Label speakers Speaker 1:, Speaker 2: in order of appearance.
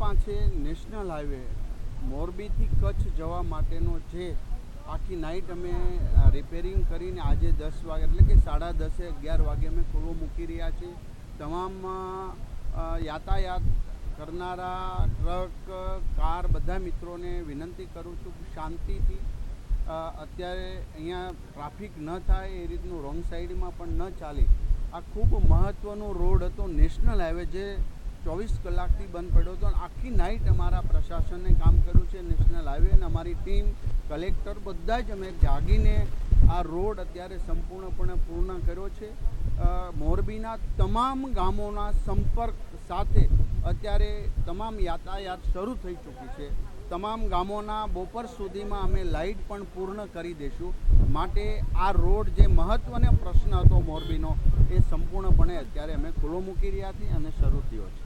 Speaker 1: પાસે national highway મોરબીથી Kutch જવા માટેનો જે આખી નાઇટ અમે રિપેરિંગ કરીને આજે દસ વાગે, એટલે કે સાડા દસે, અગિયાર વાગે અમે ખુલ્લો મૂકી રહ્યા છીએ. તમામ યાતાયાત કરનારા, ટ્રક, કાર બધા મિત્રોને વિનંતી કરું છું શાંતિથી અત્યારે અહીંયા ટ્રાફિક ન થાય, એ રીતનું રોંગ સાઈડમાં પણ ન ચાલે. આ ખૂબ મહત્ત્વનો રોડ હતો નેશનલ હાઈવે જે ચોવીસ કલાકથી બંધ પડ્યો હતો આખી નાઇટ અમારા પ્રશાસને કામ કર્યું છે નેશનલ હાઈવે અને અમારી ટીમ કલેક્ટર બધા જ અમે જાગીને આ રોડ અત્યારે સંપૂર્ણપણે પૂર્ણ કર્યો છે. મોરબીના તમામ ગામોના સંપર્ક સાથે અત્યારે તમામ યાતાયાત શરૂ થઈ ચૂકી છે. તમામ ગામોના બપોર સુધીમાં અમે લાઇટ પણ પૂર્ણ કરી દઈશું. માટે આ રોડ જે મહત્ત્વનો પ્રશ્ન હતો મોરબીનો, એ સંપૂર્ણપણે અત્યારે અમે ખુલ્લો મૂકી રહ્યા છીએ અને શરૂ થયો છે.